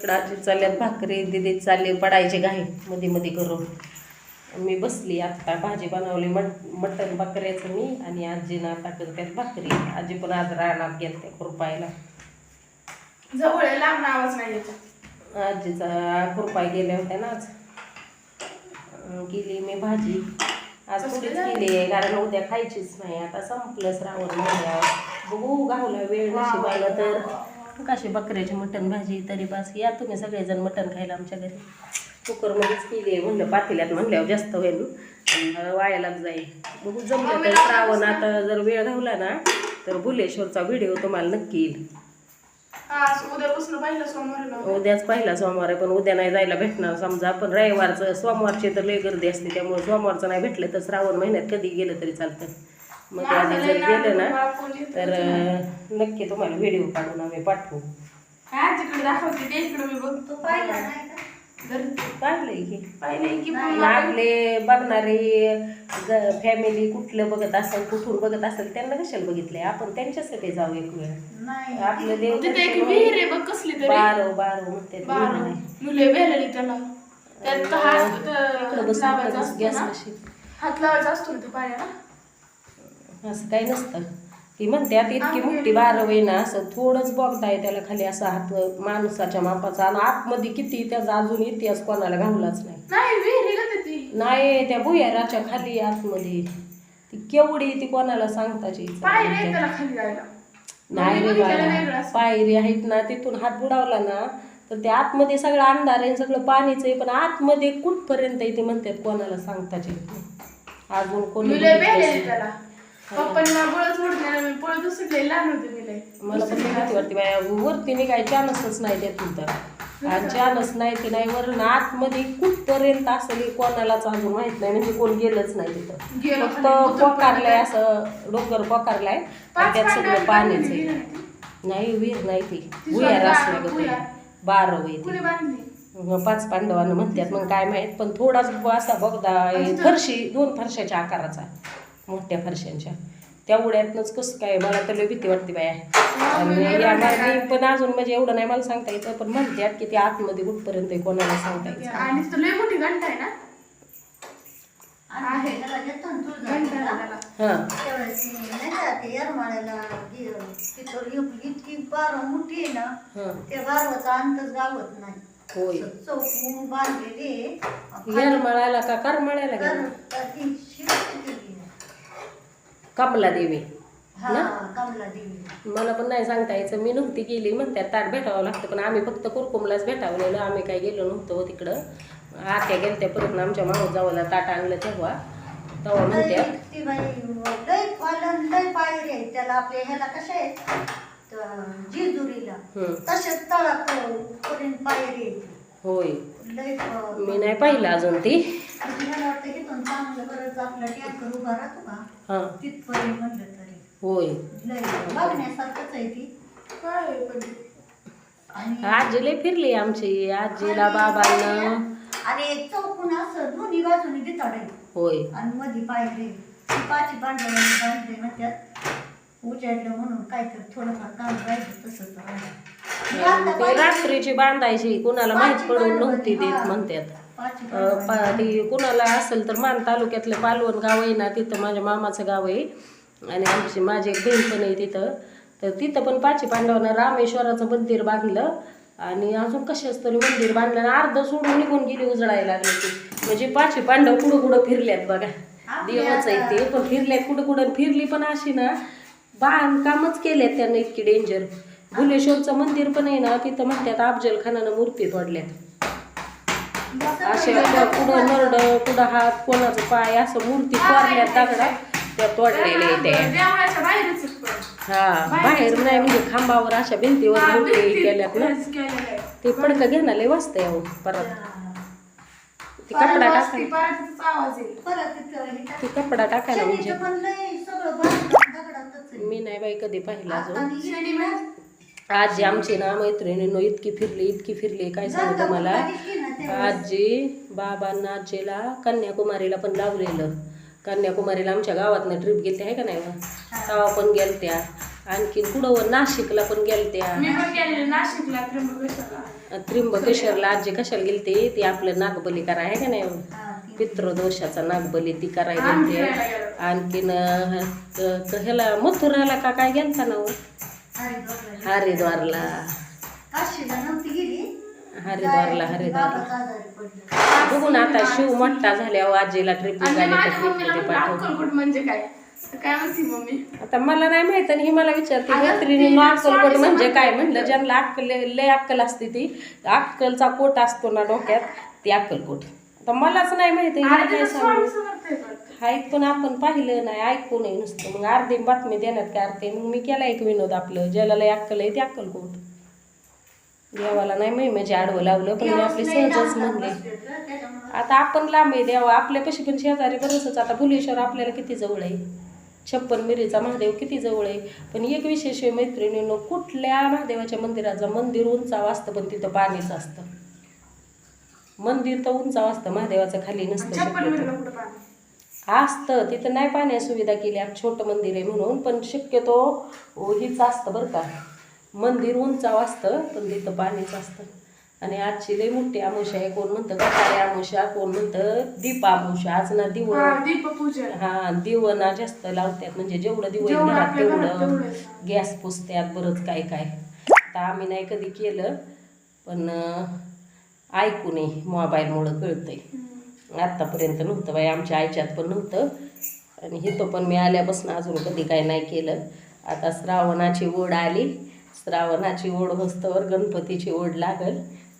इकडं आजी चालल्यात भाकरी दिदी चालले पडायचे घाई मध्ये मध्ये करून. मी बसली आत्ता भाजी बनवली मट मटण बकऱ्याचं मी आणि आजीनं आता करतात भाकरी. आजी पण आज रानात गेलते खुरपायला. जवळ लांब आवाज नाही आजीचा खुरपाय गेल्या होत्या ना आज. केली मी भाजी. आज थोडीच केली आहे कारण उद्या खायचीच नाही. आता संपलं श्रावण महिन्यावर बघू गावला वेळ नशिबाला तर. कशी बकऱ्याची मटण भाजी तरी बस. या तुम्ही सगळेजण मटण खायला आमच्या घरी. कुकरमध्येच केली आहे म्हणलं पातेल्यात म्हणल्यावर जास्त होईल. वायालाच जाईल. बघू जमलं तर श्रावण आता जर वेळ घावला ना तर भुलेश्वरचा व्हिडिओ तुम्हाला नक्की येईल. उद्याच पहिला सोमवार आहे पण उद्या नाही जायला भेटणार. समजा पण रविवारचं सोमवारची तर लई गर्दी असते त्यामुळे सोमवारचं नाही भेटलं तर श्रावण महिन्यात कधी गेलं तरी चालतं. मग आधी जर गेलं ना तर नक्की तुम्हाला व्हिडिओ काढून आम्ही पाठवू. काय तिकडे दाखवते ते? इकडे मी बघतो. पाहिलं नाही का? पाहिलंय की. पाहिलंय की मग आपले बघणारे फॅमिली कुठलं बघत असेल कुठून बघत असेल त्यांना कशाला बघितलंय? आपण त्यांच्यासाठी जाऊ एक वेळ. आपलं देव तिथे एक विहीर आहे बघ कसली तरी. बारो बारो म्हणते बारा. मुले त्याला. त्यात त- लावायचा असतो गॅस ना कशी हात लावायचा असतो ना पाण्याला असं काही नसतं. ती म्हणते आता इतकी मोठी बारवय ना असं थोडंच बघताय त्याला खाली असा हात माणसाच्या मापाचा. आणि आतमध्ये किती त्याचा अजून इतिहास कोणाला घावलाच नाही. नाही त्या भुयाराच्या खाली आतमध्ये. ती केवढी ती कोणाला सांगताची नाही. रे बाळा. पायरी आहेत ना तिथून हात बुडावला ना तर ते आतमध्ये सगळं अंधार आहे सगळं पाणीच आहे पण आतमध्ये कुठपर्यंत आहे ते म्हणतात कोणाला सांगताच येत नाही. अजून कोणी मुले बघितलंच वेलेली नाही. त्याला पप्पांना बळच उडणार मी पळत सुटले लहान होते मिले मला पण लई भीती वाटते बाया. वरती निघाय चानसच नाही त्यातून तर. आणि चानस नाही ते नाही वरून आतमध्ये कुठपर्यंत असेल हे कोणालाच अजून माहीत नाही म्हणजे कोण गेलंच नाही तिथं. गेलं फक्त पोकारलंय असं डोंगर पोकारलाय. आणि पाच त्यात सगळं पाणीच आहे विहीर आहे ती. नाही विहीर नाही ती. ती भुयार स्वतः असलं ग भुयार. बारव आहे कुणी ती. बांधली. मग पाच पांडवांना म्हणतात मग काय माहीत पण थोडाच असा बघदा फरशी दोन फरशाच्या आकाराचा. मोठ्या फरशांच्या तेवढ्यातनंच कसं काय मला तर लय भीती वाटते बाया. आणि या मला- मी पण अजून म्हणजे एवढं नाही मला सांगता येतं पण म्हणतात की ते आतमध्ये कुठपर्यंत आहे, कोणाला सांगता येतं आणि तो लय मोठी घंटा आहे ना? आहे. हां. इतकी बार मोठी आहे ना हां. त्या बारवाचा अंतच गावत नाही. होय. येरमाळ्याला का करमाळ्याला गेला? कमला देवी. हा कमला देवी. मला पण नाही सांगता यायचं. मी नव्हती गेली म्हणतात ताट भेटावं लागतं पण आम्ही फक्त कुरकुमलाच भेटावलेलं. आम्ही काही गेलो नव्हतो तिकडं. आत्या गेलत्या परत आमच्या माणूस जावला ताट आणलं तेव्हा. तेव्हा म्हणत्यात ती बाई लय लय पायरी आहे. त्याला आपल्या ह्याला कशा आहेत? त- जेजुरीला. हं. तसेच तळात पर्यंत पायरी आहे ती. होय. मी नाही पाहिलं अजून ती. हां होय. आजी लय फिरली आमची आजीला बाबांना. आणि एक चौकून असं दोन्ही बाजूनी बिताड होय. आणि पायरी ती पाची बांधलेली बांधले म्हणतात. उजाडलं म्हणून काहीतरी थोडंफार काम राहिलं तसंच राहिलं. ते रात्रीची बांधायची कुणाला माहीत पडून नव्हती देत म्हणतात. ती कुणाला असेल तर मान तालुक्यातलं पालवण गाव आहे ना तिथं माझ्या मामाचं गाव आहे. आणि आमची माझी एक बहीण पण आहे तिथं. तर तिथं पण पाची पांडवांना रामेश्वराचं मंदिर बांधलं. आणि अजून कशाच तरी मंदिर बांधलं आणि अर्ध सोडून निघून गेली उजळायला लागली ती. म्हणजे पाची पांडव कुठं कुठं फिरल्यात बघा. देवच आहे ते पण फिरल्यात कुठं कुठं फिरली पण अशी ना बांधकामच केल्यात त्यांना इतकी डेंजर भुलेश्वरचं मंदिर पण आहे ना तिथं म्हणतात अफजल खानानं मूर्ती तोडल्यात. असे कुठं नरड कुठं हात कोणाचं पाय असं मूर्ती कोरल्यात दगडात. त्या तोडलेल्या आहेत त्या. देवळाच्या बाहेरच आहे पण. हा बाहेर नाही म्हणजे खांबावर अशा भिंतीवर हा, मूर्ती भिंतीत केल्यात ना. केलेलं आहे. ते पडकं लय वाजतंय अहो परत. ते कपडा वाजती, टाकाय पायाचाच आवाज येईल. परत तिथं हे ते कपडा टाकायला म्हणजे. शनीचं पण लय सगळं बांधलं दगडातच आहे. मी नाही बाई कधी पाहिलं अजून. आणि म्हणजे आजी आमची ना मैत्रिणीनं इतकी फिरली इतकी फिरली काय सांगतो मला. आजी बाबांना आजीला कन्याकुमारीला पण लावलेलं. कन्याकुमारीला आमच्या गावातनं ट्रिप गेली आहे का नाही बा? तेव्हा पण गेलत्या. आणखी कुठं नाशिकला पण गेलत्या. त्र्यंबकेश्वरला. आजी कशाला गेलते? ते आपलं नागबली करा आहे का नाही पितृदोषाचा नागबली ती करायला गेलते. आणखीन ह्याला मथुराला का काय गेलता ना हो? हरिद्वारला. हरिद्वारला. काशीला नव्हती गेली? हरिद्वारला पडलं. बघून आता शिव मोठा झाल्यावर आजीला ट्रिप माझ्या तर पाठवतो अक्कलकोट म्हणजे काय? तर काय म्हणते मम्मी? आता मला नाही माहीत आणि ही मला विचारते. मैत्रिणी अक्कलकोट म्हणजे काय. म्हणलं? ज्यांना अक्कल लय अक्कल असते ती. अक्कलचा कोट असतो ना डोक्यात ती अक्कलकोट. आता मलाच नाही माहिती पण. पण आपण पाहिलं नाही ऐकू नाही नुसतं. मग अर्धी बातमी देण्यात काय अर्थे मग मी केला एक विनोद आपलं. ज्याला लय अक्कल आहे ते अक्कलकोट देवाला नाही मी म्हणजे आडवं लावलं पण मी आपली सहजच म्हणले. आता आपण लांब आहे देवा. आपल्यापाशी पण शेजारी बरंच आता भुलेश्वर आपल्याला किती जवळ आहे? छप्पन मिरीचा महादेव किती जवळ आहे? पण एक विशेष मैत्रिणीनं कुठल्या महादेवाच्या मंदिराचं मंदिर उंचावं असतं पण तिथं पाणीच असतं. मंदिर तर उंचावं असतं महादेवाचं खाली नसतं असतं तिथं नाही पाण्या सुविधा केल्या छोटं मंदिर आहे म्हणून पण शक्यतो हीच असतं बरं का. मंदिर उंचाव असतं पण तिथं पाणीच असतं. आणि आजची लई मोठी आमुषा आहे कोण म्हणतं गटारी आमुषा कोण म्हणतं दीप आमुषा आज ना दिव हा दिवना जास्त लावतात म्हणजे जेवढं दिव जेवढं घरात आपल्या घरात तेवढं. गॅस पुसत्यात बरंच काय काय आता आम्ही नाही कधी केलं पण अं, ऐकू नये मोबाईलमुळं कळतंय. आत्तापर्यंत नव्हतं बाई आमच्या आईच्यात पण नव्हतं. आणि इथं पण मी आल्यापासून अजून कधी काय नाही केलं. आता श्रावणाची ओढ आली. श्रावणाची ओढ होस्तवर गणपतीची ओढ लागल.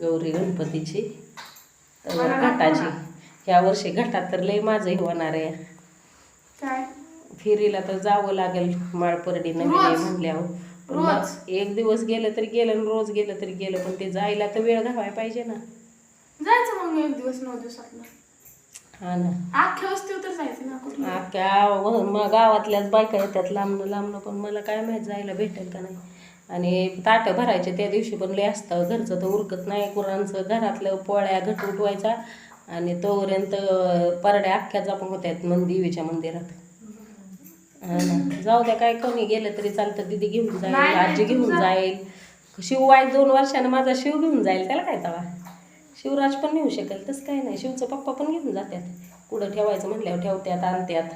गौरी गणपतीची. तर घाटाची. ह्या वर्षी घाटात तर लय माझं हे होणार आहे. काय? फेरीला तर जावं लागेल. माळपर्डी नवीन? म्हणल्यावर. रोज? मग एक दिवस गेलं तरी गेलं आणि रोज गेलं तरी गेलं पण ते जायला तर वेळ घावायला पाहिजे ना. जायचं मग एक दिवस नऊ दिवसातलं हा ना. अख्ख्या वस्तीवर तर जायचं ना कुठलं अख्ख्या व- मग गावातल्याच बायका येतात लांबनं लांबनं पण मला काय माहीत जायला भेटेल का नाही. आणि ताटं भरायचे त्या दिवशी पण लय असतं घरचं तर उरकत नाही. कुरांचं घरातलं पोळ्या घट उठवायचा आणि तोपर्यंत परड्या अख्ख्या जपून होत्यात मन देवीच्या मंदिरात. जाऊ द्या काय कोणी गेलं तरी चालतं. दिदी घेऊन जाईल आजी घेऊन जाईल. शिववाय दोन वर्षानं माझा शिव घेऊन जाईल त्याला काय तवा? शिवराज पण नेऊ शकेल तसं काय नाही. शिवचं पप्पा पण घेऊन जातात कुठं ठेवायचं म्हणल्यावर ठेवत्यात आणत्यात.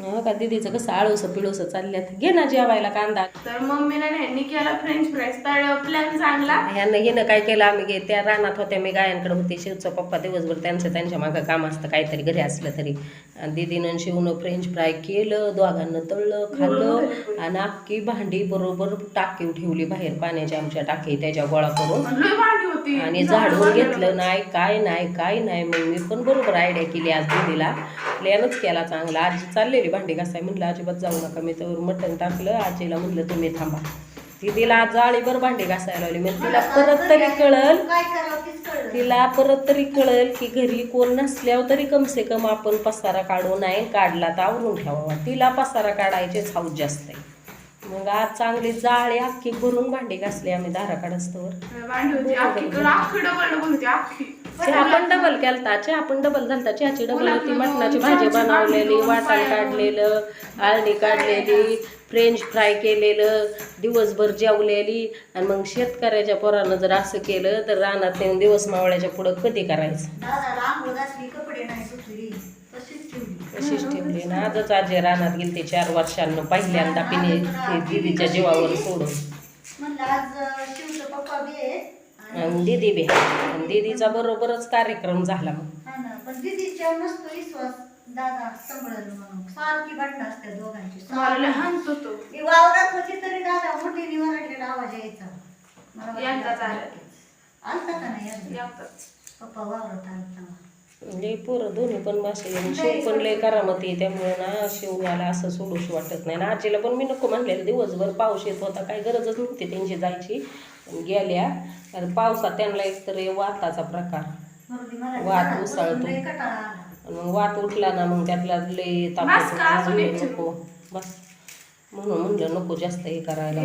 का दिदीचं कसं आळूसं पिळूसं चालल्यात. घे ना जेवायला कांदा. तर मम्मीने नाही केला फ्रेंच फ्राईज तर प्लॅन चांगला. ह्यानं हिनं काय केलं आम्ही गे त्या रानात होत्या मी गायांकडे होते शिवचं पप्पा दिवसभर त्यांचं त्यांच्या मागं काम असतं काहीतरी घरी असलं तरी. दिदीनं शिवनं फ्रेंच फ्राय केलं दोघांना तळलं खाल्लं आणि अख्खी भांडी बरोबर टाकीव ठेवली बाहेर पाण्याची आमच्या टाकी त्याच्या गोळा करून. आणि झाडून घेतलं नाही काय नाही काय नाही. मग मी पण बरोबर आयडिया केली आज दिदीला. प्लॅनच केला चांगला. आजी चाललेली भांडी घासाय म्हणलं अजिबात जाऊ नका. मी तर मटण टाकलं आजीला म्हणलं तुम्ही थांबा. दिदीला जाळीभर भांडी घासायला लावली. मग तिला परत तरी कळल तिला परत तरी कळेल की घरी कोण नसल्यावर तरी कमसे कम आपण पसारा काढू नाही काढला तर आवरून ठेवावा. तिला पसारा काढायचेच हाऊस जास्त आहे. मग आज चांगली जाळी अख्खी भरून भांडी घासली आम्ही दाराकडे असतोवर चहा पण डबल केलता चहा पण डबल झालता चहाची डबल होती मटणाची भाजी बनवलेली वाटण काढलेलं आळणी काढलेली फ्रेंच फ्राय केलेलं दिवसभर जेवलेली आणि मग शेतकऱ्याच्या पोरानं जर असं केलं तर रानात नेऊन दिवस मावळ्याच्या पुढं कधी करायचं? तशीच ठेवली. ना. आजच आजी रानात गेली ते चार वर्षांना पहिल्यांदा पिणे ते दीदीच्या जीवावर सोडून म्हणलं आज अं, शिवचं पप्पा बी आहे आणि आणि दीदी बी आणि दीदीचा बरोबरच कार्यक्रम झाला मग. हा ना पण दिदीच्या नसतो विश्वास दादा सांभाळलं म्हणून. सारखी भांडणं असतात दोघांची. मला होतो मी वावरात होती तरी दादा मोठीने वरडलेला आवाज यायचा. मला वाटलं एकदाच आलं. आलता का नाही एकदा? पप्पा वावरात आलता. लय पोरं दोन्ही पण बसले शिव पण लय करामती आहे, त्यामुळे ना शिवला असं सोडूशी वाटत नाही. ना आजीला पण मी नको म्हणलेलं दिवसभर पाऊस येत होता काही गरजच नव्हती त्यांची जायची. गेल्या आणि पावसात त्यांना एक तर वाताचा प्रकार. घरात उसळतो. आला. मग वात उठला ना मग त्यातला लय बस का ताप अजून एक नको. बस. म्हणून म्हणलं नको जास्त हे करायला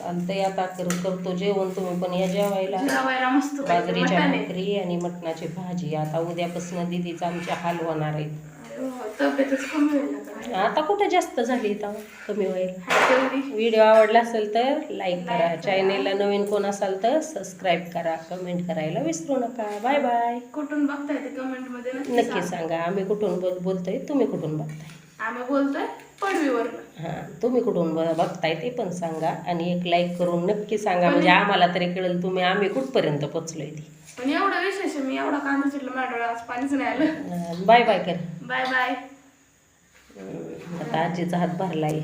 आहे. चालतंय आता कर करतो जेवण तुम्ही पण या जेवायला. बाजरीच्या आहे. भाकरी आणि मटणाची भाजी. आता उद्यापासून दिदीचा आमच्या हाल होणार आहेत हो, होईल आता? कुठं जास्त झाली तेव्हा कमी तेवढी. व्हिडिओ आवडला असेल तर लाईक करा. चॅनेलला नवीन कोण असाल तर सबस्क्राईब करा. कमेंट करायला विसरू नका. बाय बाय कुठून बघताय ते कमेंटमध्ये नक्की सांगा. सांगा. आम्ही कुठून बोल बोलतोय तुम्ही कुठून बघताय? आम्ही बोलतोय पडवीवर हां तुम्ही कुठून ब- बघताय ते पण सांगा आणि एक लाईक करून नक्की सांगा. म्हणजे आम्हाला तरी कळेल तुम्ही आम्ही कुठपर्यंत पोचलोय ती. पण एवढं विशेष आहे, मी एवढा कांदा चिरला माझ्या डोळ्यात आज पाणीच नाही आलं. बाय बाय कर. बाय बाय आता आजीचा हात भरलाय.